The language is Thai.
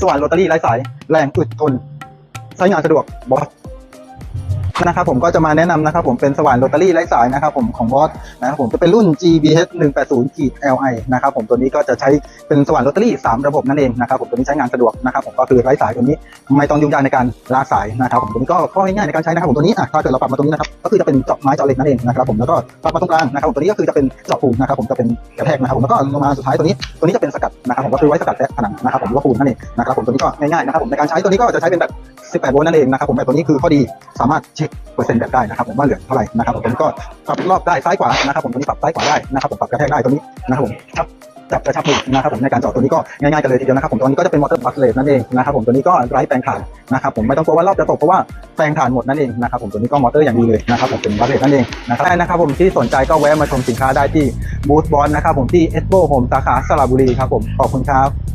สว่านโรตารี่ไร้สาย แรงอึดทนใช้งานสะดวกบอส นะครับผมก็จะมาแนะนำนะครับผมเป็นสว่านโรตารี่ไร้สายนะครับผมของบอสนะครับผมจะเป็นรุ่น GBH 180 LI นะครับผมตัวนี้ก็จะใช้เป็นสว่านโรตารี่ 3 ระบบนั่นเองนะครับผมตัวนี้ใช้งานสะดวกนะครับผมก็คือไร้สายตัวนี้ไม่ต้องยุ่งยากในการลากสายนะครับผมตัวนี้ก็ข้อง่ายในการใช้นะครับผมตัวนี้อะถ้าเกิดเราปรับมาตรงนี้นะครับก็คือจะเป็นเจาะไม้เจาะเหล็กนั่นเองนะครับผมแล้วก็ปรับมาตรงกลางนะครับผมตัวนี้ก็คือจะเป็นเจาะปูนนะครับผมจะเป็นกระแทกนะครับผมแล้วก็ลงมาสุดท้ายตัวนี้ตัวนี้จะเป็นสกัดนะครับผมก็คือไว้สกัดแทะผนังนะครับผมหรือว่าปูนนั่นเองนะครับผมตัวนี้ก็ง่ายๆนะครับผมในการใช้ตัวนี้ก็จะใช้เป็นแบบ 18 โวลต์นั่นเองนะครับผมแบบตัวนี้คือข้อดีสามารถเช็คเปอร์เซ็นต์แบบได้นะครับผมว่าเหลือเท่าไหร่นะครับผมก็ปรับรอบได้ซ้ายขวานะครับผมตัวนี้ปรับซ้ายขวาได้นะครับผมปรับกระแทกได้ตัวนี้นะครับผมครับจับกระชับมือนะครับผมในการจาะตัวนี้ก็ง่ายๆกันเลยทีเดียวนะครับผมตัวนี้ก็จะเป็นมอเตอร์บัสเลสนั่นเองนะครับผมตัวนี้ก็ไร้แปลงถ่านนะครับผมไม่ต้องกลัวว่ารอบจะตกเพราะว่าแปลงถ่านหมดนั่นเองนะครับผมตัวนี้ก็มอเตอร์อย่างดีเลยนะครับผมเป็นบัสเลสนั่นเองนะครับได้นะครับผมที่สนใจก็แวะมาชมสินค้าได้ที่บูธบอลนะครับผมที่เอสโบผมสาขาสระบุรีครับผมขอบคุณครับ